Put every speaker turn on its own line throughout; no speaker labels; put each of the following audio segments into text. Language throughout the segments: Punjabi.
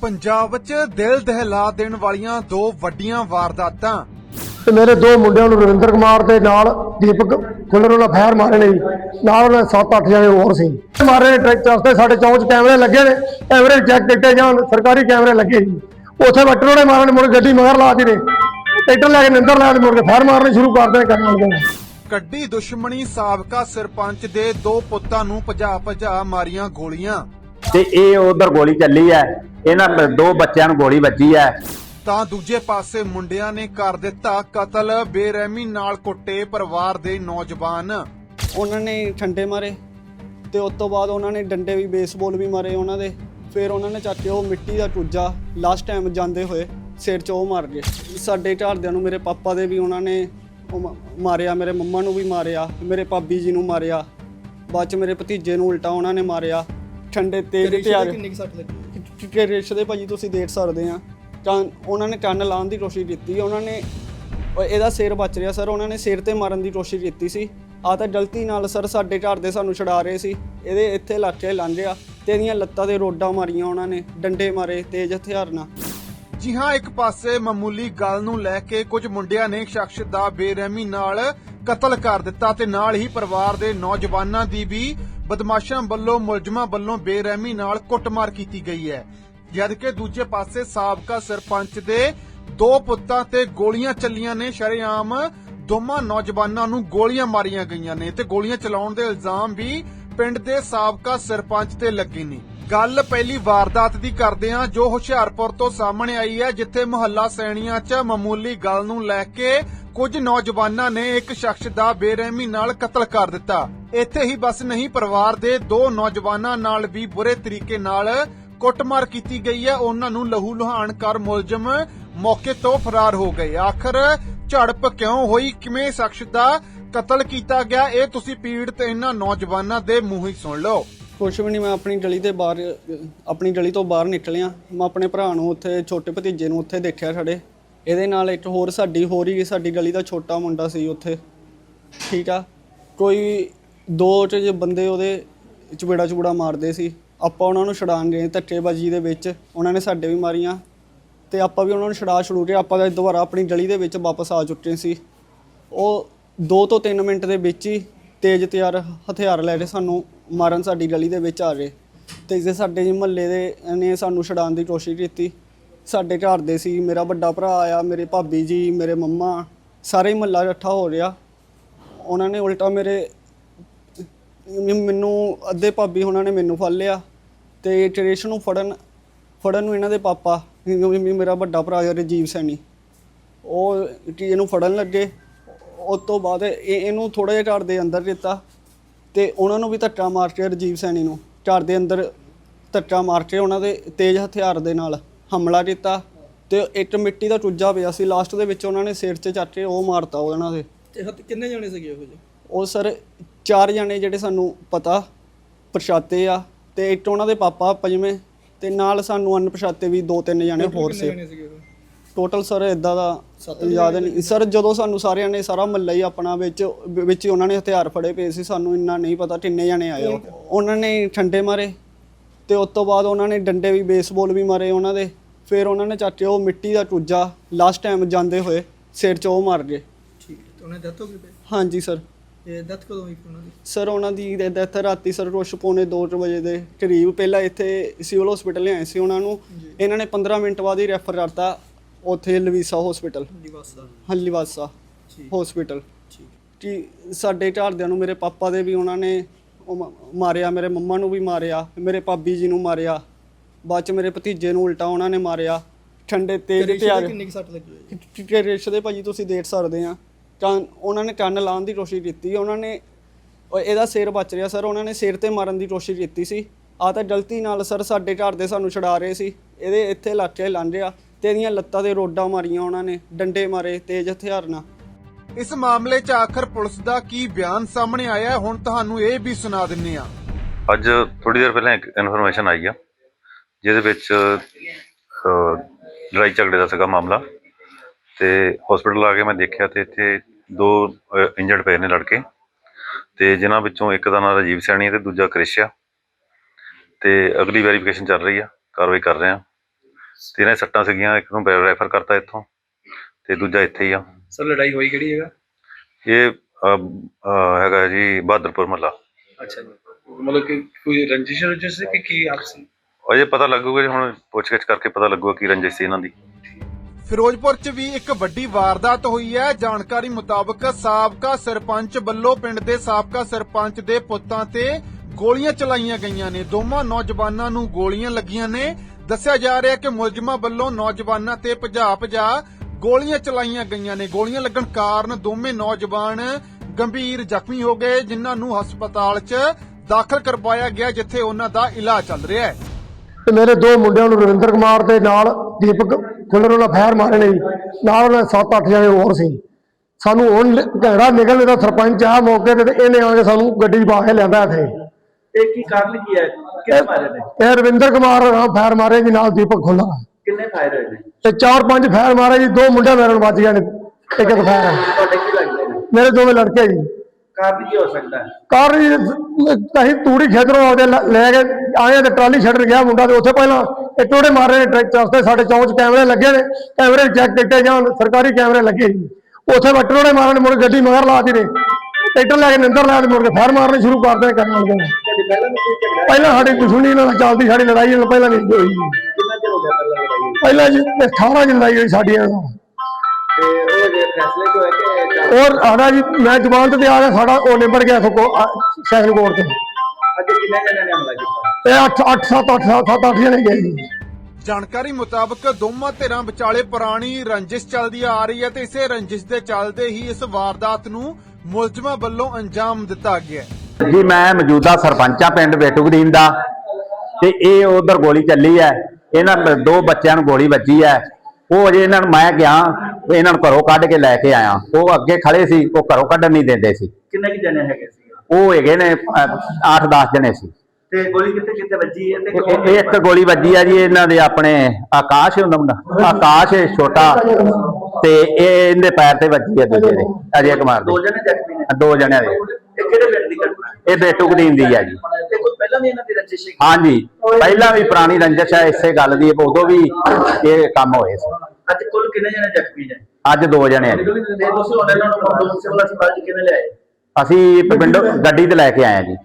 ਪੰਜਾਬ ਵਿੱਚ ਦਿਲ ਦਹਿਲਾ ਦੇਣ ਵਾਲੀਆਂ ਦੋ ਵੱਡੀਆਂ ਵਾਰਦਾਤਾਂ।
ਤੇ ਮੇਰੇ ਦੋ ਮੁੰਡਿਆਂ ਨੂੰ ਰਵਿੰਦਰ ਕੁਮਾਰ ਤੇ ਨਾਲ ਦੀਪਕ ਖੁੱਲਰ ਉਹਨਾਂ ਫਾਇਰ ਮਾਰੇ ਨੇ ਜੀ। ਨਾਲ ਉਹਨਾਂ 7-8 ਜਣੇ ਹੋਰ ਸੀ। ਮਾਰੇ ਨੇ ਟਰੈਕਟਰ ਵਾਸਤੇ ਸਾਡੇ ਚੌਂਕ 'ਚ ਕੈਮਰੇ ਲੱਗੇ ਨੇ। ਕੈਮਰੇ ਚੈੱਕ ਕੀਤੇ ਜਾਣ ਸਰਕਾਰੀ ਕੈਮਰੇ ਲੱਗੇ ਜੀ ਉੱਥੇ ਵੱਟਰੋਂ ਨੇ ਮਾਰਨ ਮੁੜ ਗੱਡੀ ਮਗਰ ਲਾ ਦਿੱਤੀ ਨੇ। ਟਰੈਕਟਰ ਲੈ ਕੇ ਨਿੰਦਰ ਲੈ ਕੇ ਮੁੜ ਕੇ ਫਾਇਰ ਮਾਰਨੇ ਸ਼ੁਰੂ ਕਰ ਦੇਣੇ ਕਰਨ ਲੱਗੇ ਨੇ।
ਕੱਢੀ ਦੁਸ਼ਮਣੀ ਸਾਬਕਾ ਸਰਪੰਚ ਦੇ ਦੋ ਪੁੱਤਾਂ ਨੂੰ ਭਜਾ ਭਜਾ ਮਾਰੀਆਂ ਗੋਲੀਆਂ।
ਤੇ ਇਹ ਉਧਰ ਗੋਲੀ ਚੱਲੀ ਹੈ। ਇਹਨਾਂ ਦੋ ਬੱਚਿਆਂ ਨੂੰ ਗੋਲੀ ਵੱਜੀ ਹੈ।
ਤਾਂ ਦੂਜੇ ਪਾਸੇ ਮੁੰਡਿਆਂ ਨੇ ਕਰ ਦਿੱਤਾ ਕਤਲ ਬੇਰਹਿਮੀ ਨਾਲ ਕੁੱਟੇ ਪਰਿਵਾਰ ਦੇ ਨੌਜਵਾਨ।
ਉਹਨਾਂ ਨੇ ਠੰਡੇ ਮਾਰੇ ਤੇ ਉਸ ਤੋਂ ਬਾਅਦ ਉਹਨਾਂ ਨੇ ਡੰਡੇ ਵੀ ਬੇਸਬਾਲ ਵੀ ਮਾਰੇ ਉਹਨਾਂ ਦੇ। ਫਿਰ ਉਹਨਾਂ ਨੇ ਚੱਕ ਕੇ ਉਹ ਮਿੱਟੀ ਦਾ ਟੁੱਜਾ ਲਾਸਟ ਟਾਈਮ ਜਾਂਦੇ ਹੋਏ ਸਿਰ 'ਚ ਉਹ ਮਾਰ ਗਏ। ਸਾਡੇ ਘਰਦਿਆਂ ਨੂੰ ਮੇਰੇ ਪਾਪਾ ਦੇ ਵੀ ਉਹਨਾਂ ਨੇ ਮਾਰਿਆ ਮੇਰੇ ਮੰਮਾ ਨੂੰ ਵੀ ਮਾਰਿਆ ਮੇਰੇ ਭਾਬੀ ਜੀ ਨੂੰ ਮਾਰਿਆ। ਬਾਅਦ ਚ ਮੇਰੇ ਭਤੀਜੇ ਨੂੰ ਉਲਟਾ ਉਹਨਾਂ ਨੇ ਮਾਰਿਆ। ਠੰਡੇ ਤੇਜ਼ ਤਿਆਰ ਕਿੰਨੀ ਸੱਟ ਲੱਗੀ ਕਿ ਰੇਸ਼ ਦੇ ਭਾਜੀ ਤੁਸੀਂ ਦੇਖ ਸਕਦੇ ਆ। ਤਾਂ ਉਹਨਾਂ ਨੇ ਕੰਨ ਲਾਉਣ ਦੀ ਕੋਸ਼ਿਸ਼ ਕੀਤੀ। ਉਹਨਾਂ ਨੇ ਇਹਦਾ ਸਿਰ ਬਚ ਰਿਹਾ ਸਰ। ਉਹਨਾਂ ਨੇ ਸਿਰ ਤੇ ਮਾਰਨ ਦੀ ਕੋਸ਼ਿਸ਼ ਕੀਤੀ ਸੀ। ਆ ਤਾਂ ਗਲਤੀ ਨਾਲ ਸਰ ਸਾਡੇ ਘਰ ਦੇ ਸਾਨੂੰ ਛੁਡਾ ਰਹੇ ਸੀ। ਇਹਦੇ ਇੱਥੇ ਲੱਗ ਕੇ ਲੰਘਿਆ ਤੇ ਇਹਦੀਆਂ ਲੱਤਾਂ ਤੇ ਰੋਡਾਂ ਮਾਰੀਆਂ ਉਹਨਾਂ ਨੇ। ਡੰਡੇ ਮਾਰੇ ਤੇਜ਼ ਹਥਿਆਰ ਨਾਲ।
ਜੀ ਹਾਂ ਇੱਕ ਪਾਸੇ ਮਾਮੂਲੀ ਗੱਲ ਨੂੰ ਲੈ ਕੇ ਕੁਝ ਮੁੰਡਿਆਂ ਨੇ ਇੱਕ ਸ਼ਖਸ ਦਾ ਬੇਰਹਿਮੀ ਨਾਲ ਕਤਲ ਕਰ ਦਿੱਤਾ ਤੇ ਨਾਲ ਹੀ ਪਰਿਵਾਰ ਦੇ ਨੌਜਵਾਨਾਂ ਦੀ ਵੀ ਬਦਮਾਸ਼ਾਂ ਵੱਲੋਂ, ਮੁਲਜ਼ਮਾਂ ਵੱਲੋਂ ਬੇਰਹਿਮੀ ਨਾਲ ਕੁੱਟਮਾਰ ਕੀਤੀ ਗਈ ਹੈ। ਜਦ ਦੂਜੇ ਪਾਸੇ ਸਾਬਕਾ ਸਰਪੰਚ ਦੇ ਦੋ ਪੁੱਤਾਂ ਤੇ ਗੋਲੀਆਂ ਚੱਲੀਆਂ ਨੇ। ਸ਼ਰੇਆਮ ਦੋਵਾਂ ਨੌਜਵਾਨਾਂ ਨੂੰ ਗੋਲੀਆਂ ਮਾਰੀਆਂ ਗਈਆਂ ਨੇ ਤੇ ਗੋਲੀਆਂ ਚਲਾਉਣ ਦੇ ਇਲਜ਼ਾਮ ਵੀ ਪਿੰਡ ਦੇ ਸਾਬਕਾ ਸਰਪੰਚ ਤੇ ਲੱਗੇ ਨੇ। ਗੱਲ ਪਹਿਲੀ ਵਾਰਦਾਤ ਦੀ ਕਰਦੇ ਹਾਂ, ਜੋ ਹੁਸ਼ਿਆਰਪੁਰ ਤੋਂ ਸਾਹਮਣੇ ਆਈ ਹੈ, ਜਿੱਥੇ ਮੁਹੱਲਾ ਸੈਣੀਆਂ 'ਚ ਮਾਮੂਲੀ ਗੱਲ ਨੂੰ ਲੈ ਕੇ ਕੁਝ ਨੌਜਵਾਨਾਂ ਨੇ ਇੱਕ ਸ਼ਖਸ ਦਾ ਬੇਰਹਿਮੀ ਨਾਲ ਕਤਲ ਕਰ ਦਿੱਤਾ। ਇੱਥੇ ਹੀ ਬਸ ਨਹੀਂ, ਪਰਿਵਾਰ ਦੇ ਦੋ ਨੌਜਵਾਨਾਂ ਨਾਲ ਵੀ ਬੁਰੇ ਤਰੀਕੇ ਨਾਲ ਕੁੱਟਮਾਰ ਕੀਤੀ ਗਈ ਹੈ। ਉਹਨਾਂ ਨੂੰ ਲਹੂ ਲੁਹਾਨ ਕਰ ਮੁਲਜ਼ਮ ਮੌਕੇ ਤੋਂ ਫਰਾਰ ਹੋ ਗਏ। ਆਖਰ ਝੜਪ ਕਿਉਂ ਹੋਈ? ਕਿਵੇਂ ਸ਼ਖਸ ਦਾ ਕਤਲ ਕੀਤਾ ਗਿਆ? ਇਹ ਤੁਸੀਂ ਪੀੜਤ ਇਹਨਾਂ ਨੌਜਵਾਨਾਂ ਦੇ ਮੂੰਹ ਹੀ ਸੁਣ ਲਓ।
ਕੁਛ ਵੀ ਨਹੀਂ, ਮੈਂ ਆਪਣੀ ਗਲੀ ਦੇ ਬਾਹਰ, ਆਪਣੀ ਗਲੀ ਤੋਂ ਬਾਹਰ ਨਿਕਲਿਆ। ਮੈਂ ਆਪਣੇ ਭਰਾ ਨੂੰ ਉੱਥੇ, ਛੋਟੇ ਭਤੀਜੇ ਨੂੰ ਉੱਥੇ ਦੇਖਿਆ ਸਾਡੇ। ਇਹਦੇ ਨਾਲ ਇੱਕ ਹੋਰ ਸਾਡੀ, ਹੋਰ ਹੀ ਸਾਡੀ ਗਲੀ ਦਾ ਛੋਟਾ ਮੁੰਡਾ ਸੀ ਉੱਥੇ। ਠੀਕ ਆ? ਕੋਈ ਦੋ ਚ ਬੰਦੇ ਉਹਦੇ ਚੁਬੇੜਾ ਚੁਬੜਾ ਮਾਰਦੇ ਸੀ, ਆਪਾਂ ਉਹਨਾਂ ਨੂੰ ਛਡਾਣ ਗਏ ਧੱਕੇਬਾਜੀ ਦੇ ਵਿੱਚ, ਉਹਨਾਂ ਨੇ ਸਾਡੇ ਵੀ ਮਾਰੀਆਂ। ਤੇ ਆਪਾਂ ਵੀ ਉਹਨਾਂ ਨੂੰ ਛਡਾ ਛੜੂ ਕੇ ਆਪਾਂ ਤਾਂ ਦੁਬਾਰਾ ਆਪਣੀ ਗਲੀ ਦੇ ਵਿੱਚ ਵਾਪਸ ਆ ਚੁੱਕੇ ਸੀ। ਉਹ 2 ਤੋਂ 3 ਮਿੰਟ ਦੇ ਵਿੱਚ ਹੀ ਤੇਜ਼ ਤਿਆਰ ਹਥਿਆਰ ਲੈ ਕੇ ਸਾਨੂੰ ਮਾਰਨ ਸਾਡੀ ਗਲੀ ਦੇ ਵਿੱਚ ਆ ਗਏ। ਤੇ ਜੇ ਸਾਡੇ ਜੀ ਮਹੱਲੇ ਦੇ ਨੇ ਸਾਨੂੰ ਛਡਾਉਣ ਦੀ ਕੋਸ਼ਿਸ਼ ਕੀਤੀ ਸਾਡੇ ਘਰ ਦੇ ਸੀ, ਮੇਰਾ ਵੱਡਾ ਭਰਾ ਆਇਆ, ਮੇਰੇ ਭਾਬੀ ਜੀ, ਮੇਰੇ ਮੰਮਾ, ਸਾਰੇ ਮਹੱਲਾ ਇਕੱਠਾ ਹੋ ਰਿਹਾ ਉਹਨਾਂ ਨੇ ਉਲਟਾ ਮੇਰੇ ਮੈਨੂੰ ਅੱਧੇ ਭਾਬੀ ਉਹਨਾਂ ਨੇ ਮੈਨੂੰ ਫੜ ਲਿਆ ਤੇ ਟਰੇਸ਼ ਨੂੰ ਫੜਨ ਫੜਨ ਨੂੰ ਇਹਨਾਂ ਦੇ ਪਾਪਾ ਮ- ਮੇਰਾ ਵੱਡਾ ਭਰਾ ਹੈ ਰਜੀਵ ਸੈਣੀ। ਉਹ ਕਿ ਇਹਨੂੰ ਫੜਨ ਲੱਗੇ। ਉਸ ਤੋਂ ਬਾਅਦ ਇਹ, ਇਹਨੂੰ ਥੋੜਾ ਜਿਹਾ ਘਰ ਦੇ ਅੰਦਰ ਦਿੱਤਾ ਤੇ ਉਹਨਾਂ ਨੂੰ ਵੀ ਧੱਕਾ ਮਾਰ ਕੇ ਰਜੀਵ ਸੈਣੀ ਨੂੰ, ਘਰ ਦੇ ਅੰਦਰ ਧੱਕਾ ਮਾਰ ਕੇ ਉਹਨਾਂ ਦੇ ਤੇਜ਼ ਹਥਿਆਰ ਦੇ ਨਾਲ। ਹਮਲਾ ਕੀਤਾ ਤੇ ਇੱਕ ਮਿੱਟੀ ਦਾ ਟੁੱਜਾ ਪਿਆ ਸੀ। ਲਾਸਟ ਦੇ ਵਿੱਚ ਉਹਨਾਂ ਨੇ ਸਿਰ 'ਚ ਕੇ ਉਹ ਮਾਰਤਾ ਉਹਨਾਂ ਦੇ।
ਤੇ ਹੱਥ ਕਿੰਨੇ ਜਾਣੇ ਸੀਗੇ ਉਹ ਜੀ?
ਉਹ ਸਰ ਚਾਰ ਜਣੇ ਜਿਹੜੇ ਸਾਨੂੰ ਪਤਾ ਪਛਾਤੇ ਆ ਤੇ ਇੱਕ ਉਹਨਾਂ ਦੇ ਪਾਪਾ ਪੰਜਵੇਂ ਤੇ ਨਾਲ ਸਾਨੂੰ ਅਣਪਛਾਤੇ ਵੀ ਦੋ ਤਿੰਨ ਜਣੇ ਹੋਰ ਸੀ। ਟੋਟਲ ਸਰ ਇਦਾਂ ਦਾ ਯਾਦ ਨਹੀਂ। ਸਰ ਜਦੋਂ ਸਾਨੂੰ ਸਾਰਿਆਂ ਨੇ ਸਾਰਾ ਮੱਲਾ ਹੀ ਆਪਣਾ ਵਿੱਚ ਵਿੱਚ ਹੀ ਉਹਨਾਂ ਨੇ ਹਥਿਆਰ ਫੜੇ ਪਏ ਸੀ ਸਾਨੂੰ ਇੰਨਾ ਨਹੀਂ ਪਤਾ ਕਿੰਨੇ ਜਣੇ ਆਏ। ਉਹ। ਉਹਨਾਂ ਨੇ ਠੰਡੇ ਮਾਰੇ। ਤੇ ਉਸ ਤੋਂ ਬਾਅਦ ਉਹਨਾਂ ਨੇ ਡੰਡੇ ਵੀ ਬੇਸਬਾਲ ਵੀ ਮਾਰੇ ਉਹਨਾਂ ਦੇ। ਫਿਰ ਉਹਨਾਂ ਨੇ ਕੇ ਉਹ ਮਿੱਟੀ ਦਾ ਟੁੱਜਾ ਲਾਸਟ ਟਾਈਮ ਜਾਂਦੇ ਹੋਏ ਸਿਰ 'ਚ ਉਹ ਮਾਰ ਗਏ।
ਠੀਕ ਹੈ ਤੇ ਉਹਨੇ ਡੈਥ ਹੋ ਗਈ ਪਈ
ਹਾਂਜੀ ਸਰ
ਤੇ ਡੈਥ ਕਦੋਂ ਹੋਈ ਫਿਰ ਉਹਨਾਂ ਦੀ?
ਸਰ ਉਹਨਾਂ ਦੀ ਡੈਥ ਰਾਤੀ ਸਰ ਕੁਛ ਪੌਣੇ 2 ਵਜੇ ਦੇ ਕਰੀਬ। ਪਹਿਲਾਂ ਇੱਥੇ ਸਿਵਲ ਹਸਪੀਟਲ ਲਿਆਏ ਸੀ ਉਹਨਾਂ ਨੂੰ। ਇਹਨਾਂ ਨੇ 15 ਮਿੰਟ ਬਾਅਦ ਹੀ ਰੈਫਰ ਕਰਤਾ ਉੱਥੇ ਲਵੀਸਾ ਹਸਪੀਟਲ
ਦਿਵਾਸਾ
ਹੱਲੀਵਾਸਾ
ਠੀਕ।
ਹਸਪੀਟਲ
ਠੀਕ।
ਕਿ ਸਾਡੇ ਘਰਦਿਆਂ ਨੂੰ ਮੇਰੇ ਪਾਪਾ ਦੇ ਵੀ ਉਹਨਾਂ ਨੇ ਉਹ ਮ- ਮਾਰਿਆ ਮੇਰੇ ਮੰਮਾ ਨੂੰ ਵੀ ਮਾਰਿਆ ਮੇਰੇ ਭਾਬੀ ਜੀ ਨੂੰ ਮਾਰਿਆ। ਬਾਅਦ ਚ ਮੇਰੇ ਭਤੀਜੇ ਨੂੰ ਉਲਟਾ ਉਹਨਾਂ ਨੇ ਮਾਰਿਆ। ਠੰਡੇ ਤੇਜ਼
ਤੇ
ਤਿਆਰ
ਕਿੰਨੀ ਕੁ ਸੱਟ ਲੱਗੀ ਹੋਈ?
ਕਿ ਰਿਸ਼ ਦੇ ਭਾਜੀ ਤੁਸੀਂ ਦੇਖ ਸਕਦੇ ਆ। ਤਾਂ ਉਹਨਾਂ ਨੇ ਕੰਨ ਲਾਉਣ ਦੀ ਕੋਸ਼ਿਸ਼ ਕੀਤੀ। ਉਹਨਾਂ ਨੇ ਉਹ ਇਹਦਾ ਸਿਰ ਬਚ ਰਿਹਾ ਸਰ। ਉਹਨਾਂ ਨੇ ਸਿਰ ਤੇ ਮਾਰਨ ਦੀ ਕੋਸ਼ਿਸ਼ ਕੀਤੀ ਸੀ। ਆ ਤਾਂ ਗਲਤੀ ਨਾਲ ਸਰ ਸਾਡੇ ਘਰ ਦੇ ਸਾਨੂੰ ਛੁਡਾ ਰਹੇ ਸੀ। ਇਹਦੇ ਇੱਥੇ ਲੱਗ ਕੇ ਲੰਘਿਆ ਤੇ ਇਹਦੀਆਂ ਲੱਤਾਂ ਤੇ ਰੋਡਾਂ ਮਾਰੀਆਂ ਉਹਨਾਂ ਨੇ। ਡੰਡੇ ਮਾਰੇ ਤੇਜ਼ ਹਥਿਆਰ ਨਾਲ।
ਇਸ ਮਾਮਲੇ 'ਚ ਆਖਰ ਪੁਲਿਸ ਦਾ ਕੀ ਬਿਆਨ ਸਾਹਮਣੇ ਆਇਆ ਹੁਣ ਤੁਹਾਨੂੰ ਇਹ ਵੀ ਸੁਣਾ ਦਿੰਨੇ ਆ
ਅੱਜ ਥੋੜੀ ਦੇਰ ਪਹਿਲਾਂ ਇੱਕ ਇਨਫੋਰਮੇਸ਼ਨ ਆਈ ਆ ਜਿਹਦੇ ਵਿੱਚ ਅਹ, ਲੜਾਈ ਝਗੜੇ ਦਾ ਸੀਗਾ ਮਾਮਲਾ ਤੇ ਹਸਪੀਟਲ ਆ ਕੇ ਮੈਂ ਦੇਖਿਆ ਤੇ ਇੱਥੇ ਦੋ ਇੰਜਰਡ ਪਏ ਨੇ ਲੜਕੇ ਤੇ ਜਿਨ੍ਹਾਂ ਵਿੱਚੋਂ ਇੱਕ ਦਾ ਨਾਮ ਰਾਜੀਵ ਸੈਣੀ ਤੇ ਦੂਜਾ ਕ੍ਰਿਸ਼ ਤੇ ਅਗਲੀ ਵੈਰੀਫਿਕੇਸ਼ਨ ਚੱਲ ਰਹੀ ਆ ਕਾਰਵਾਈ ਕਰ ਰਹੇ ਆ ਤਿੰਨੇ ਸੱਟਾਂ ਸੀਗੀਆਂ ਇੱਕ ਨੂੰ ਰੈਫਰ ਕਰਤਾ ਇੱਥੋਂ। ਤੇ ਦੂਜਾ ਇੱਥੇ ਹੀ ਆ।
ਸਰ ਲੜਾਈ ਹੋਈ ਕਿਹੜੀ ਜਗ੍ਹਾ?
ਇਹ ਅਮ, ਅਹ, ਹੈਗਾ ਜੀ ਬਹਾਦਰਪੁਰ ਮਹੱਲਾ
ਅੱਛਾ ਜੀ। ਮਤਲਬ ਕਿ ਕੋਈ ਰੰਜਿਸ਼ ਰੰਜਿਸ਼ ਸੀ ਕਿ ਕੀ ਆਪਸੀ
ਅਜੇ ਪਤਾ ਲੱਗੂਗਾ ਜੀ ਹੁਣ ਪੁੱਛਗਿੱਛ ਕਰਕੇ ਪਤਾ ਲੱਗੂਗਾ ਕੀ ਰੰਜਿਸ਼ ਸੀ ਇਹਨਾਂ ਦੀ।
ਫਿਰੋਜ਼ਪੁਰ 'ਚ ਵੀ ਇੱਕ ਵੱਡੀ ਵਾਰਦਾਤ ਹੋਈ ਹੈ। ਜਾਣਕਾਰੀ ਮੁਤਾਬਕ ਸਾਬਕਾ ਸਰਪੰਚ ਵੱਲੋਂ ਪਿੰਡ ਦੇ ਸਾਬਕਾ ਸਰਪੰਚ ਦੇ ਪੁੱਤਾਂ ਤੇ ਗੋਲੀਆਂ ਚਲਾਈਆਂ ਗਈਆਂ ਨੇ। ਦੋਵਾਂ ਨੌਜਵਾਨਾਂ ਨੂੰ ਗੋਲੀਆਂ ਲੱਗੀਆਂ ਨੇ। ਦੱਸਿਆ ਜਾ ਰਿਹਾ ਹੈ ਕਿ ਮੁਲਜ਼ਮਾਂ ਵੱਲੋਂ ਨੌਜਵਾਨਾਂ ਤੇ ਭਜਾ ਭਜਾ ਗੋਲੀਆਂ ਚਲਾਈਆਂ ਗਈਆਂ ਨੇ। ਗੋਲੀਆਂ ਲੱਗਣ ਕਾਰਨ ਦੋਵੇਂ ਨੌਜਵਾਨ ਗੰਭੀਰ ਜ਼ਖਮੀ ਹੋ ਗਏ ਜਿਨ੍ਹਾਂ ਨੂੰ ਹਸਪਤਾਲ 'ਚ ਦਾਖਲ ਕਰਵਾਇਆ ਗਿਆ ਜਿੱਥੇ ਉਹਨਾਂ ਦਾ ਇਲਾਜ ਚੱਲ ਰਿਹਾ ਹੈ।
ਤੇ ਮੇਰੇ ਦੋ ਮੁੰਡਿਆਂ ਨੂੰ ਰਵਿੰਦਰ ਕੁਮਾਰ ਤੇ ਨਾਲ ਦੀਪਕ ਖੁੱਲਰ ਉਹਨਾਂ ਫਾਇਰ ਮਾਰੇ ਨੇ ਜੀ। ਨਾਲ ਉਹਨਾਂ ਦੇ 7-8 ਜਣੇ ਹੋਰ ਸੀ। ਸਾਨੂੰ ਹੁਣ ਘੇਰਾ ਨਿਕਲਦੇ ਦਾ ਸਰਪੰਚ ਆ ਮੌਕੇ ਤੇ ਤੇ ਇਹਨੇ ਆ ਕੇ ਸਾਨੂੰ ਗੱਡੀ 'ਚ ਪਾ ਕੇ ਲਿਆਂਦਾ ਇੱਥੇ।
ਇਹ ਕੀ ਕਾਰਨ ਕੀ ਹੈ? ਮਾਰੇ ਨੇ?
ਇਹ ਰਵਿੰਦਰ ਕੁਮਾਰ ਫਾਇਰ ਮਾਰੇ ਜੀ ਨਾਲ ਦੀਪਕ ਖੁੱਲਰ।
ਕਿੰਨੇ ਫਾਇਰ ਹੋਏ ਨੇ?
ਤੇ ਚਾਰ ਪੰਜ ਫਾਇਰ ਮਾਰੇ ਜੀ ਦੋ ਮੁੰਡੇ ਮੇਰੇ ਨੂੰ ਵੱਜ ਗਏ ਨੇ ਇੱਕ ਇੱਕ ਫਾਇਰ। ਹੈ
ਤੁਹਾਡੇ ਕੀ ਲੱਗਦੇ ਨੇ?
ਮੇਰੇ ਦੋਵੇਂ ਲੜਕੇ ਜੀ।
ਕਾਰਨ ਕੀ ਹੋ ਸਕਦਾ? ਹੈ
ਕਾਰ ਜੀ ਅਸੀਂ ਤੂੜੀ ਖੇਤਰੋਂ ਆਉਂਦੇ ਲ- ਕੇ ਆਏ ਤੇ ਟਰਾਲੀ ਛੱਡਣ ਗਿਆ ਮੁੰਡਾ ਤੇ ਉੱਥੇ ਪਹਿਲਾਂ ਇਹ ਟੋੜੇ ਮਾਰ ਰਹੇ ਨੇ ਟਰੈਕਟਰ ਵਾਸਤੇ ਸਾਡੇ ਚੌਂਚ ਕੈਮਰੇ ਲੱਗੇ ਨੇ ਕੈਮਰੇ ਚੈੱਕ ਕੀਤੇ ਜਾਣ ਸਰਕਾਰੀ ਕੈਮਰੇ ਲੱਗੇ ਜੀ ਉੱਥੇ ਮੈਂ ਟੋੜੇ ਮਾਰਨ ਮੁੜ ਗੱਡੀ ਮਗਰ ਲਾਤੀ ਨੇ। ਟਰੈਕਟਰ ਲੈ ਕੇ ਨਿੰਦਰ ਲਾ ਕੇ ਮੁੜ ਕੇ ਫਾਇਰ ਮਾਰਨੇ ਸ਼ੁਰੂ ਕਰਦੇ ਕਰਨ ਲੱਗੇ
ਪਹਿਲਾਂ
ਸਾਡੀ ਦੁਸ਼ਮਣੀ ਨਾਲ ਚੱਲਦੀ ਸਾਡੀ ਲੜਾਈ ਨਾਲ ਪਹਿਲਾਂ ਨਹੀਂ ਹੋਈ
ਪਹਿਲਾਂ
ਜੀ 18 ਚ ਲੜਾਈ ਹੋਈ ਸਾਡੀ ਨਾਲ
ਤੇ ਉਹ ਜੇ ਫੈਸਲੇ ਕੋ ਹੈ ਕਿ
ਔਰ ਸਾਡਾ ਜੀ ਮੈਂ ਜ਼ਮਾਨਤ ਤੇ ਆ ਗਿਆ ਸਾਡਾ ਉਹ ਨਿਬੜ ਗਿਆ ਸੋ ਸੈਸ਼ਨ ਕੋਰਟ ਤੇ।
ਅੱਜ ਕਿੰਨੇ ਜਣਿਆਂ ਨੇ ਹਮਲਾ ਕੀਤਾ
ਇਹ 8 8 7 8 7 8 ਜਣੇ ਗਏ ਜੀ।
ਜਾਣਕਾਰੀ ਮੁਤਾਬਕ ਦੋਵਾਂ ਧਿਰਾਂ ਵਿਚਾਲੇ ਪੁਰਾਣੀ ਰੰਜਿਸ਼ ਚੱਲਦੀ ਆ ਰਹੀ ਹੈ ਤੇ ਇਸੇ ਰੰਜਿਸ਼ ਦੇ ਚੱਲਦੇ ਹੀ ਇਸ ਵਾਰਦਾਤ ਨੂੰ ਮੁਲਜ਼ਮਾਂ ਵੱਲੋਂ ਅੰਜਾਮ ਦਿੱਤਾ ਗਿਆ।
ਜੀ ਮੈਂ ਮੌਜੂਦਾ ਸਰਪੰਚ ਪਿੰਡ ਬੇਟੂਗਦੀਨ ਦਾ ਤੇ ਇਹ ਉਧਰ ਗੋਲੀ ਚੱਲੀ ਹੈ। ਇਹਨਾਂ ਦੋ ਬੱਚਿਆਂ ਨੂੰ ਗੋਲੀ ਵੱਜੀ ਹੈ। ਉਹ ਅਜੇ ਇਹਨਾਂ ਨੂੰ ਮੈਂ ਗਿਆ ਇਹਨਾਂ ਨੂੰ ਘਰੋਂ ਕੱਢ ਕੇ ਲੈ ਕੇ ਆਇਆ। ਉਹ ਅੱਗੇ ਖੜੇ ਸੀ ਉਹ ਘਰੋਂ ਕੱਢਣ ਨਹੀਂ ਦਿੰਦੇ ਸੀ।
ਕਿੰਨੇ ਕੀ ਜਣੇ ਹੈਗੇ ਸੀ?
ਉਹ ਹੈਗੇ ਨੇ 8-10 ਜਣੇ ਸੀ।
ਤੇ ਗੋਲੀ ਕਿੱਥੇ ਕਿੱਥੇ ਵੱਜੀ ਹੈ ਤੇ
ਇਹ-
ਕੌਣ
ਇਹ ਇੱਕ ਗੋਲੀ ਵੱਜੀ ਆ ਜੀ ਇਹਨਾਂ ਦੇ ਆਪਣੇ ਆਕਾਸ਼ ਹੁੰਦਾ ਮੁੰਡਾ ਆਕਾਸ਼ ਛੋਟਾ ਤੇ ਇਹ ਇਹਦੇ ਪੈਰ ਤੇ ਵੱਜੀ ਆ ਦੂਜੇ ਦੇ ਅਜੇ ਕੁਮਾਰ
ਦੋ
ਦੇ
ਜਣੇ ਜ਼ਖਮੀ ਨੇ।
ਦੋ ਜਣਿਆਂ ਦੇ।
ਇਹ ਕਿਹੜੇ ਪਿੰਡ ਦੀ ਘਟਨਾ?
ਇਹ ਬੇਟੂਗਦੀਨ ਦੀ ਆ ਜੀ।
ਤੇ ਕੋਈ ਪਹਿਲਾਂ ਵੀ ਇਹਨਾਂ ਦੀ ਰੰਜਿਸ਼ ਹੈ
ਹਾਂਜੀ ਪਹਿਲਾਂ ਵੀ ਪੁਰਾਣੀ ਰੰਜਿਸ਼ ਹੈ ਇਸੇ ਗੱਲ ਦੀ ਉਦੋਂ ਵੀ ਇਹ ਕੰਮ ਹੋਏ ਸੀ।
ਅੱਜ ਕੁੱਲ ਕਿੰਨੇ ਜਣੇ ਜ਼ਖਮੀ ਨੇ?
ਅੱਜ ਦੋ ਜਣੇ ਆ ਜੀ।
ਤੇ ਤੁਸੀਂ ਹੁਣ ਇਹਨਾਂ ਨੂੰ ਮਖਦੂਮ ਸਿਵਲ ਹਸਪਤਾਲ ਚ ਕਿਵੇਂ ਲਿਆਏ?
ਅਸੀਂ ਪਿੰਡੋਂ ਗੱਡੀ ਤੇ ਲੈ ਕੇ ਆਏ ਆ ਜੀ।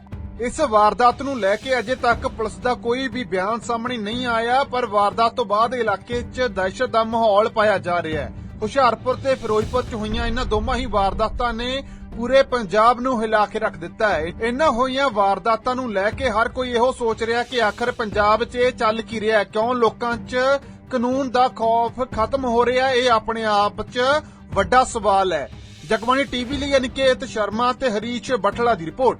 ਇਸ ਵਾਰਦਾਤ ਨੂੰ ਲੈ ਕੇ ਅਜੇ ਤੱਕ ਪੁਲਿਸ ਦਾ ਕੋਈ ਵੀ ਬਿਆਨ ਸਾਹਮਣੇ ਨਹੀਂ ਆਇਆ ਪਰ ਵਾਰਦਾਤ ਤੋਂ ਬਾਅਦ ਇਲਾਕੇ 'ਚ ਦਹਿਸ਼ਤ ਦਾ ਮਾਹੌਲ ਪਾਇਆ ਜਾ ਰਿਹਾ ਹੈ। ਹੁਸ਼ਿਆਰਪੁਰ ਤੇ ਫਿਰੋਜ਼ਪੁਰ 'ਚ ਹੋਈਆਂ ਇਹਨਾਂ ਦੋਵਾਂ ਹੀ ਵਾਰਦਾਤਾਂ ਨੇ ਪੂਰੇ ਪੰਜਾਬ ਨੂੰ ਹਿਲਾ ਕੇ ਰੱਖ ਦਿੱਤਾ ਹੈ। ਇਹਨਾਂ ਹੋਈਆਂ ਵਾਰਦਾਤਾਂ ਨੂੰ ਲੈ ਕੇ ਹਰ ਕੋਈ ਇਹੋ ਸੋਚ ਰਿਹਾ ਕਿ ਆਖਰ ਪੰਜਾਬ 'ਚ ਇਹ ਚੱਲ ਕੀ ਰਿਹਾ ਹੈ? ਕਿਉਂ ਲੋਕਾਂ 'ਚ ਕਾਨੂੰਨ ਦਾ ਖੌਫ ਖਤਮ ਹੋ ਰਿਹਾ ਇਹ ਆਪਣੇ ਆਪ 'ਚ ਵੱਡਾ ਸਵਾਲ ਹੈ। ਜਗਬਾਣੀ ਟੀਵੀ ਲਈ ਅਨਿਕੇਤ ਸ਼ਰਮਾ ਤੇ ਹਰੀਸ਼ ਬਠਲਾ ਦੀ ਰਿਪੋਰਟ।